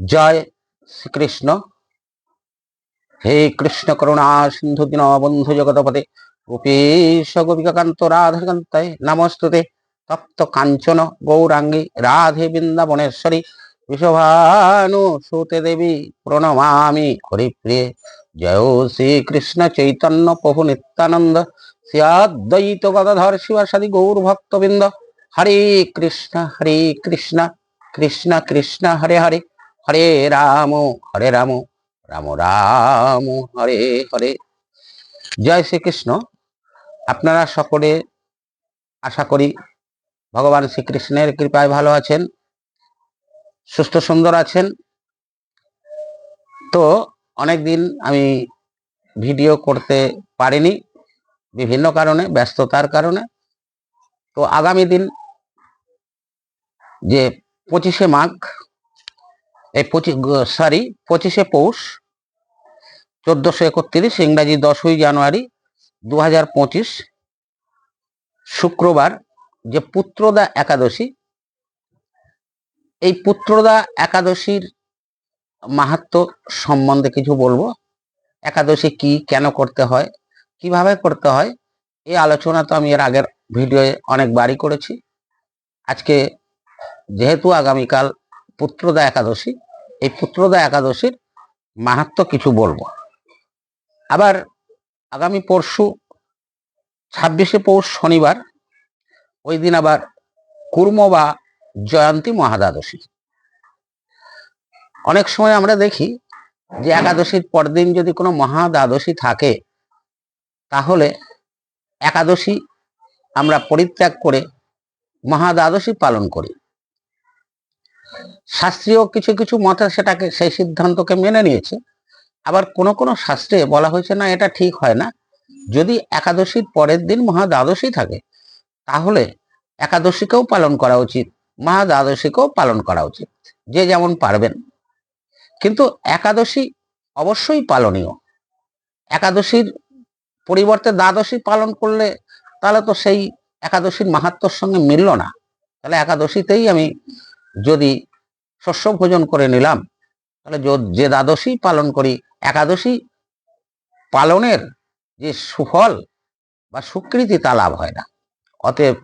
জয় শ্রীকৃষ্ণ। হে কৃষ্ণ করুণা সিন্ধু দিন বন্ধু জগতপতে গোপীশ গোপিকাকান্ত রাধাকান্তায় নমস্তুতে। তপ্ত কাঞ্চন গৌরাঙ্গী রাধে বৃন্দাবনেশ্বরী বিশ্বভানু সুতে দেবী প্রণমামি হরিপ্রিয়ে। জয় শ্রীকৃষ্ণ চৈতন্য প্রভু নিত্যানন্দ। শ্রী অদ্বৈত গদাধর শিবাসাদি গৌর ভক্তবৃন্দ হরে কৃষ্ণ হরে কৃষ্ণ কৃষ্ণ কৃষ্ণ, হরে হরে। হরে রাম হরে রাম রাম রাম, হরে হরে। জয় শ্রীকৃষ্ণ। আপনারা সকলে আশা করি ভগবান শ্রীকৃষ্ণের কৃপায় ভালো আছেন, সুস্থ সুন্দর আছেন। তো অনেকদিন আমি ভিডিও করতে পারিনি, বিভিন্ন কারণে, ব্যস্ততার কারণে। তো আগামী দিন যে পঁচিশে মাঘ এই পঁচিশ সরি পঁচিশে পৌষ, চোদ্দশো একত্রিশ, ইংরাজি দশই জানুয়ারি দু হাজার পঁচিশ, শুক্রবার যে পুত্রদা একাদশী, এই পুত্রদা একাদশীর মাহাত্ম সম্বন্ধে কিছু বলব। একাদশী কি, কেন করতে হয়, কীভাবে করতে হয়, এই আলোচনা তো আমি এর আগের ভিডিওয়ে অনেকবারই করেছি। আজকে যেহেতু আগামীকাল পুত্রদা একাদশী, এই পুত্রদা একাদশীর মাহাত্ম কিছু বলব। আবার আগামী পরশু, ছাব্বিশে পৌষ শনিবার, ওই দিন আবার কুর্ম বা জয়ন্তী মহাদ্বাদশী। অনেক সময় আমরা দেখি যে একাদশীর পরদিন যদি কোনো মহাদ্বাদশী থাকে, তাহলে একাদশী আমরা পরিত্যাগ করে মহাদ্বাদশী পালন করি। শাস্ত্রীয় কিছু কিছু মতে সেটাকে, সেই সিদ্ধান্তকে মেনে নিয়েছে। আবার কোন কোন শাস্ত্রে বলা হয়েছে, না, এটা ঠিক হয় না। যদি একাদশীর পরের দিন মহা দ্বাদশী থাকে, তাহলে একাদশীকেও পালন করা উচিত মহা দ্বাদশীকেও পালন করা উচিত, যে যেমন পারবেন। কিন্তু একাদশী অবশ্যই পালনীয়। একাদশীর পরিবর্তে দ্বাদশী পালন করলে তাহলে তো সেই একাদশীর মাহাত্মর সঙ্গে মিলল না। তাহলে একাদশীতেই আমি যদি শস্য ভোজন করে নিলাম। তাহলে যে দ্বাদশী পালন করি, একাদশী পালনের যে সুফল বা সুকৃতি তা লাভ হয় না। অতএব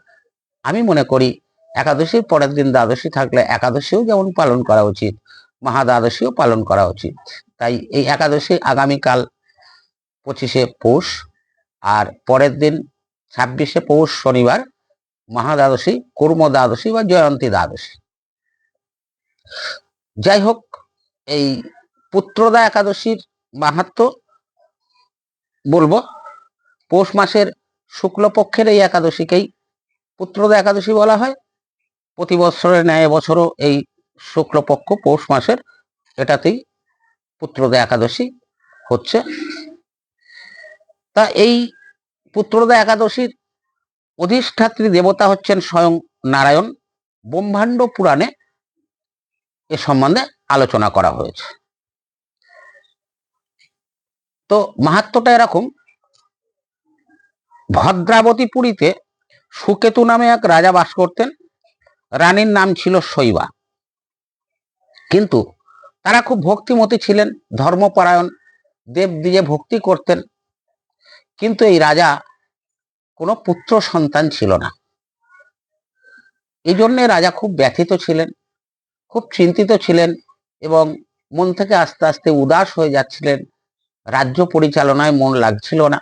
আমি মনে করি, একাদশীর পরের দিন দ্বাদশী থাকলে একাদশীও যেমন পালন করা উচিত মহা দ্বাদশীও পালন করা উচিত। তাই এই একাদশী আগামীকাল পঁচিশে পৌষ আর পরের দিন ছাব্বিশে পৌষ শনিবার মহা দ্বাদশী কুর্ম দ্বাদশী বা জয়ন্তী দ্বাদশী। যাই হোক এই পুত্রদা একাদশীর মাহাত্ম বলব। পৌষ মাসের শুক্লপক্ষের এই একাদশীকেই পুত্রদা একাদশী বলা হয়। প্রতি বছরের ন্যায় বছরও এই শুক্লপক্ষ পৌষ মাসের এটাতেই পুত্রদা একাদশী হচ্ছে। তা এই পুত্রদা একাদশীর অধিষ্ঠাত্রী দেবতা হচ্ছেন স্বয়ং নারায়ণ। ব্রহ্মাণ্ড পুরাণে এ সম্বন্ধে আলোচনা করা হয়েছে। তো মাহাত্মটা এরকম, ভদ্রাবতী পুরীতে সুকেতু নামে এক রাজা বাস করতেন। রানীর নাম ছিল শৈবা। কিন্তু তারা খুব ভক্তিমতী ছিলেন, ধর্মপরায়ণ দেব দিয়ে ভক্তি করতেন। কিন্তু এই রাজা কোনো পুত্র সন্তান ছিল না। এই জন্যে রাজা খুব ব্যথিত ছিলেন। খুব চিন্তিত ছিলেন এবং মন থেকে আস্তে আস্তে উদাস হয়ে যাচ্ছিলেন। রাজ্য পরিচালনায় মন লাগছিল না।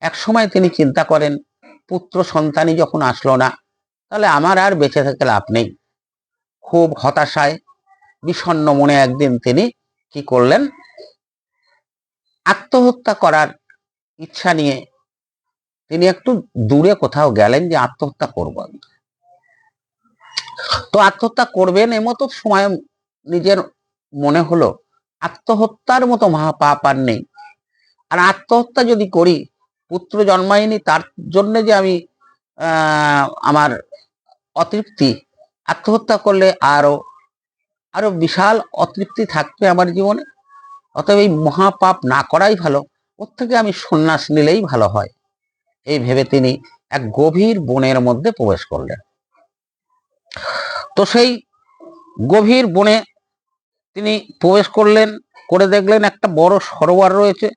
এক সময় তিনি চিন্তা করেন, পুত্র সন্তানই যখন আসলো না, তাহলে আমার আর বেঁচে থেকে লাভ নেই। খুব হতাশায়, বিষণ্ণ মনে একদিন তিনি কি করলেন? আত্মহত্যা করার ইচ্ছা নিয়ে তিনি একটু দূরে কোথাও গেলেন যে আত্মহত্যা করব তো আত্মহত্যা করবেন এমতো সময় নিজের মনে হলো, আত্মহত্যার মতো মহাপাপ আর নেই। আর আত্মহত্যা যদি করি, পুত্র জন্মায়নি, তার জন্য যে আমি আমার অতৃপ্তি, আত্মহত্যা করলে আরও আরও বিশাল অতৃপ্তি থাকবে আমার জীবনে। অতএব এই মহাপাপ না করাই ভালো, ওর থেকে আমি সন্ন্যাস নিলেই ভালো হয়। এই ভেবে তিনি এক গভীর বনের মধ্যে প্রবেশ করলেন। তো সেই গভীর বনে তিনি প্রবেশ করলেন, করে দেখলেন একটা বড় সরোবর রয়েছে,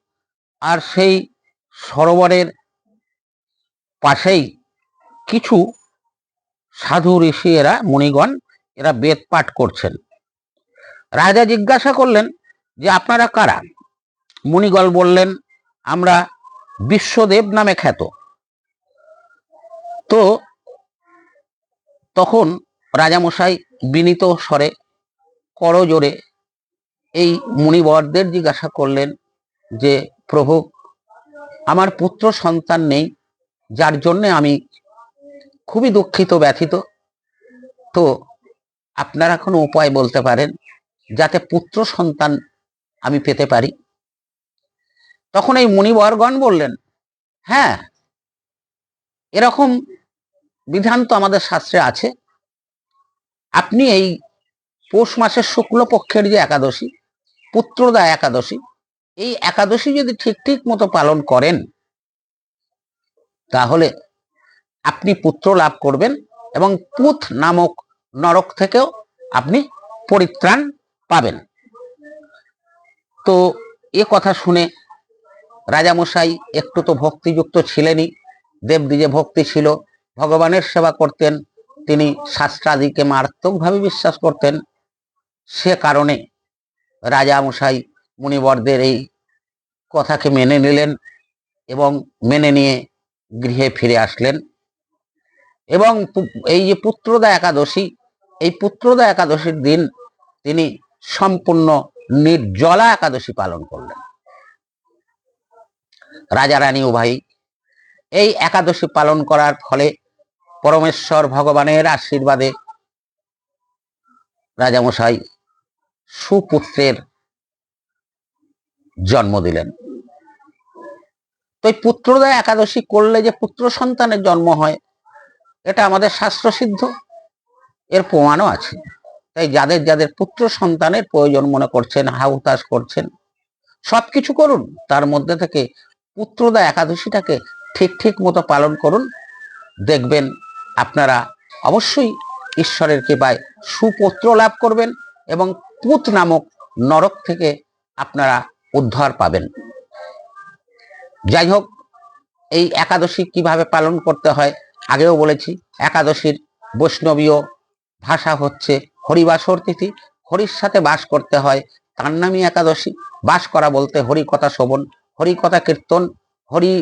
আর সেই সরোবরের পাশেই কিছু সাধু ঋষি এরা, মুনিগণ, এরা বেদ পাঠ করছেন। রাজা জিজ্ঞাসা করলেন যে, আপনারা কারা? মুনিগল বললেন, আমরা বিশ্বদেব নামে খ্যাত। তো তখন রাজামশাই বিনীত স্বরে করজোরে এই মুনিবরদের জিজ্ঞাসা করলেন যে, প্রভু, আমার পুত্র সন্তান নেই, যার জন্যে আমি খুবই দুঃখিত, ব্যথিত। তো আপনারা কোনো উপায় বলতে পারেন যাতে পুত্র সন্তান আমি পেতে পারি? তখন এই মুনিবরগণ বললেন হ্যাঁ এরকম বিধান তো আমাদের শাস্ত্রে আছে। আপনি এই পৌষ মাসের শুক্লপক্ষের যে একাদশী, পুত্রদা একাদশী, এই একাদশী যদি ঠিক ঠিক মতো পালন করেন, তাহলে আপনি পুত্র লাভ করবেন এবং পুত নামক নরক থেকেও আপনি পরিত্রাণ পাবেন। তো এ কথা শুনে রাজামশাই একটু তো ভক্তিযুক্ত ছিলেনই, দেবদি যে ভক্তি ছিল, ভগবানের সেবা করতেন তিনি শাস্ত্রাদিকে মারাত্মকভাবে বিশ্বাস করতেন। সে কারণে রাজা মশাই মুনিবরদের এই কথাকে মেনে নিলেন এবং মেনে নিয়ে গৃহে ফিরে আসলেন। এবং এই যে পুত্রদা একাদশী, এই পুত্রদা একাদশীর দিন তিনি সম্পূর্ণ নির্জলা একাদশী পালন করলেন। রাজা রানী উভয়ই এই একাদশী পালন করার ফলে পরমেশ্বর ভগবানের আশীর্বাদে রাজামশাই সুপুত্রের জন্ম দিলেন। তো এই পুত্রদা একাদশী করলে যে পুত্র সন্তানের জন্ম হয়, এটা আমাদের শাস্ত্র সিদ্ধ এর প্রমাণও আছে। তাই যাদের যাদের পুত্র সন্তানের প্রয়োজন মনে করছেন হাউতাস করছেন, সবকিছু করুন। তার মধ্যে থেকে পুত্রদা একাদশীটাকে ঠিক ঠিক মতো পালন করুন। দেখবেন আপনারা অবশ্যই ঈশ্বরের কৃপায় সুপুত্র লাভ করবেন এবং পুত নামক নরক থেকে আপনারা উদ্ধার পাবেন। যাই হোক, এই একাদশী কীভাবে পালন করতে হয়, আগেও বলেছি, একাদশীর বৈষ্ণবীয় ভাষা হচ্ছে হরিবাসর তিথি। হরির সাথে বাস করতে হয় তার নামই একাদশী। বাস করা বলতে হরি কথা শোভন হরি কথা কীর্তন, হরি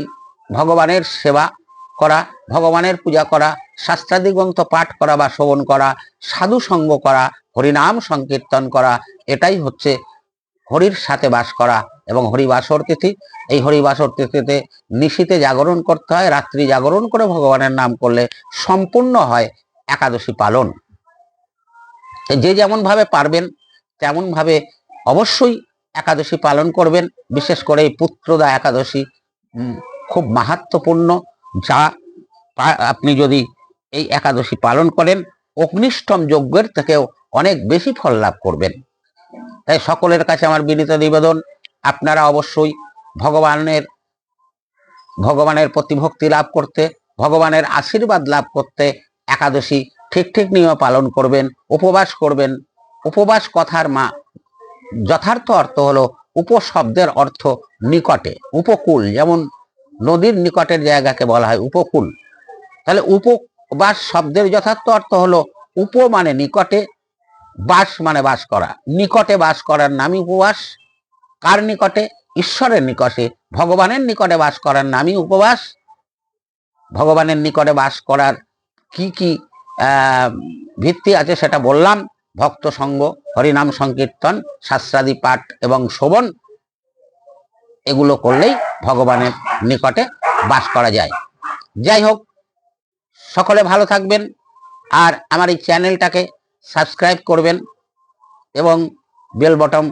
ভগবানের সেবা করা, ভগবানের পূজা করা শাস্ত্রাদি গ্রন্থ পাঠ করা বা শ্রবণ করা, সাধু সঙ্গ করা, হরিনাম সংকীর্তন করা, এটাই হচ্ছে হরির সাথে বাস করা এবং হরিবাসর তিথি। এই হরিবাসর তিথিতে নিশীতে জাগরণ করতে হয়, রাত্রি জাগরণ করে ভগবানের নাম করলে সম্পূর্ণ হয় একাদশী পালন। যে যেমন ভাবে পারবেন তেমন ভাবে অবশ্যই একাদশী পালন করবেন। বিশেষ করে এই পুত্রদা একাদশী খুব মাহাত্মপূর্ণ যা আপনি যদি এই একাদশী পালন করেন। অগ্নিষ্টম যজ্ঞের থেকেও অনেক বেশি ফল লাভ করবেন। তাই সকলের কাছে আমার বিনীত নিবেদন, আপনারা অবশ্যই ভগবানের ভগবানের প্রতি ভক্তি লাভ করতে, ভগবানের আশীর্বাদ লাভ করতে একাদশী ঠিক ঠিক নিয়মে পালন করবেন, উপবাস করবেন। উপবাস কথার মা, যথার্থ অর্থ হলো উপশব্দের অর্থ নিকটে, উপকূল। যেমন নদীর নিকটের জায়গাকে বলা হয় উপকূল। তাহলে উপবাস শব্দের যথার্থ অর্থ হলো উপ মানে নিকটে বাস মানে বাস করা। নিকটে বাস করার নামই উপবাস। কার নিকটে? ঈশ্বরের নিকটে। ভগবানের নিকটে বাস করার নামই উপবাস। ভগবানের নিকটে বাস করার কি কি ভিত্তি আছে সেটা বললাম। ভক্ত সঙ্গ, হরিনাম সংকীর্তন, শাস্ত্রাদি পাঠ এবং শোভন এগুলো করলেই ভগবানের নিকটে বাস করা যায়। যাই হোক সকলে ভালো থাকবেন আর আমার এই চ্যানেলটাকে সাবস্ক্রাইব করবেন এবং বেল বটম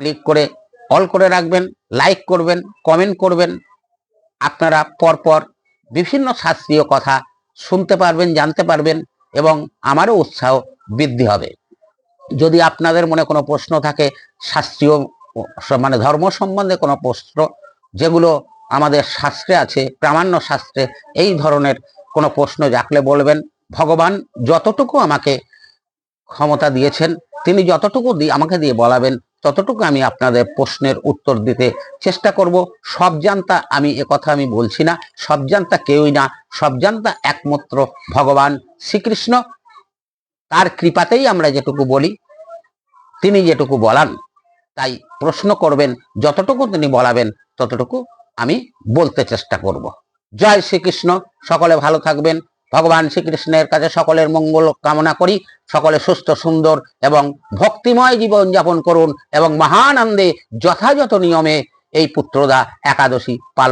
ক্লিক করে অল করে রাখবেন, লাইক করবেন, কমেন্ট করবেন। আপনারা পরপর বিভিন্ন শাস্ত্রীয় কথা শুনতে পারবেন, জানতে পারবেন এবং আমারও উৎসাহ বৃদ্ধি হবে। যদি আপনাদের মনে কোনো প্রশ্ন থাকে, শাস্ত্রীয় মানে ধর্ম সম্বন্ধে কোনো প্রশ্ন, যেগুলো আমাদের শাস্ত্রে আছে, প্রামাণ্য শাস্ত্রে এই ধরনের কোনো প্রশ্ন জাকলে বলবেন, ভগবান যতটুকু আমাকে ক্ষমতা দিয়েছেন, তিনি যতটুকু আমাকে দিয়ে বলাবেন, ততটুকু আমি আপনাদের প্রশ্নের উত্তর দিতে চেষ্টা করব। সব জানতা আমি কথা আমি বলছি না, সব জানতা কেউই না, সব জানতা একমাত্র ভগবান শ্রীকৃষ্ণ। তার কৃপাতেই আমরা যেটুকু বলি, তিনি যেটুকু বলান, তাই প্রশ্ন করবেন, যতটুকু তিনি বলাবেন, ততটুকু আমি বলতে চেষ্টা করব। জয় শ্রীকৃষ্ণ। সকলে ভালো থাকবেন। ভগবান শ্রীকৃষ্ণের কাছে সকলের মঙ্গল কামনা করি। সকলে সুস্থ, সুন্দর এবং ভক্তিময় জীবন যাপন করুন এবং মহানন্দে যথাযথ নিয়মে এই পুত্রদা একাদশী পালন